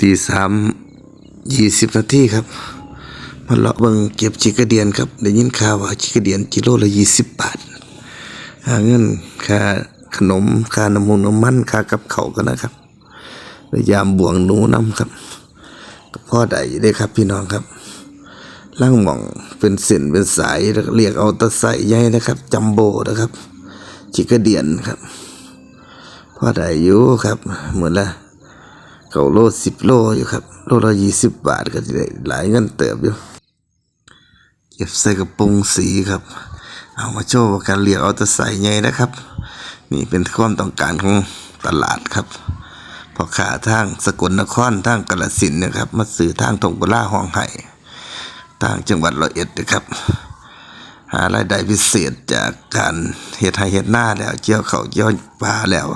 ตีสามยี่สิบนาทีครับมาเลาะเบิงเก็บจิกระเดียนครับได้ยินข่าวว่าจิกระเดียนกิโลละยี่สิบบาทหาเงินค่าขนมค่าน้ำมันน้ำมันค่ากับเขากันนะครับพยายามบวงหนูน้ำครับพ่อได้ได้ครับพี่น้องครับล่างหม่องเป็นเส้นเป็นสายแล้วก็เรียกเอาตะไซใหญ่นะครับจัมโบนะครับ จิกระเดียนครับพ่อได้อยู่ครับเหมือนละ เก่าโลสิบโลอยู่ครับ โลละยี่สิบบาทก็จะได้หลายเงินเติบอยู่ เก็บใส่กระปุงสีครับ เอามาโชว์การเรียกเอาแตะใส่ไงนะครับ นี่เป็นความต้องการของตลาดครับพอขาทางสกลนครทางกาฬสินนะครับ มาซื้อทางตรงกุล่าห้องไห้ทางจังหวัดร้อยเอ็ดนะครับ หารายได้พิเศษจากการเฮ็ดไห้เฮ็ดหน้าแล้วเกี่ยวเขาเกี่ยวปลาแล้ว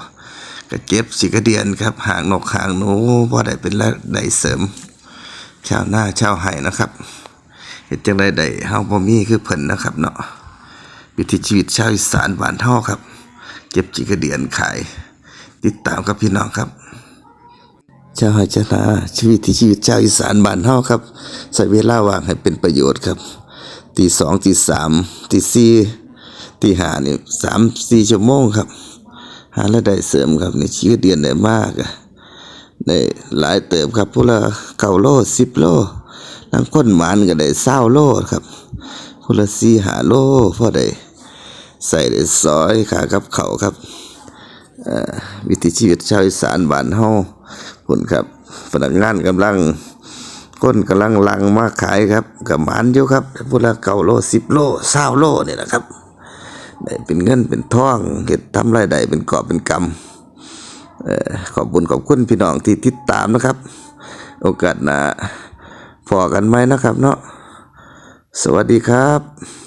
ก็เก็บสิกระเดียนครับหางนกหางหนูพอได้เป็นรายได้เสริม ชาวหน้าชาวไห้นะครับเฮ็ดจังไดได้เฮาบ่มีคือเพิ่นนะครับเนาะวิถีชีวิตชาวอีสานบ้านเฮาครับ เก็บจิกระเดียนขาย ติดตามกับพี่น้องครับชาวไร่ชาวนาชีวิตที่ชีวิตชาวอีสานบ้านเฮาครับใช้เวลาว่างให้เป็นประโยชน์ครับตีสองตีสามตีสี่ตีห้านี่สามสี่ชั่วโมงครับ หารายได้เสริมครับในชีวิตเดือนได้มากอะได้หลายเติบครับพวกละเก้าโลสิบโลนังคนหมานก็ได้เศร้าโลครับพวกละสี่หาโลพอได้ใส่ได้ซอยขากับเขาครับอ่อวิถีชีวิตชาวอีสานบ้านเฮาพุ่นครับพนักงานกำลังก้นกำลังลังมาขายครับกับหมานอยู่ครับพวกละเก้าโลสิบโลเศร้าโลนี่แหละครับ ได้เป็นเงินเป็นทองเห็ดทำรายได้เป็นกอบเป็นกำเอ่อขอบคุญขอบคุณพี่น้องที่ติดตามนะครับ โอกาสหน้าพอกันไหมนะครับเนาะสวัสดีครับ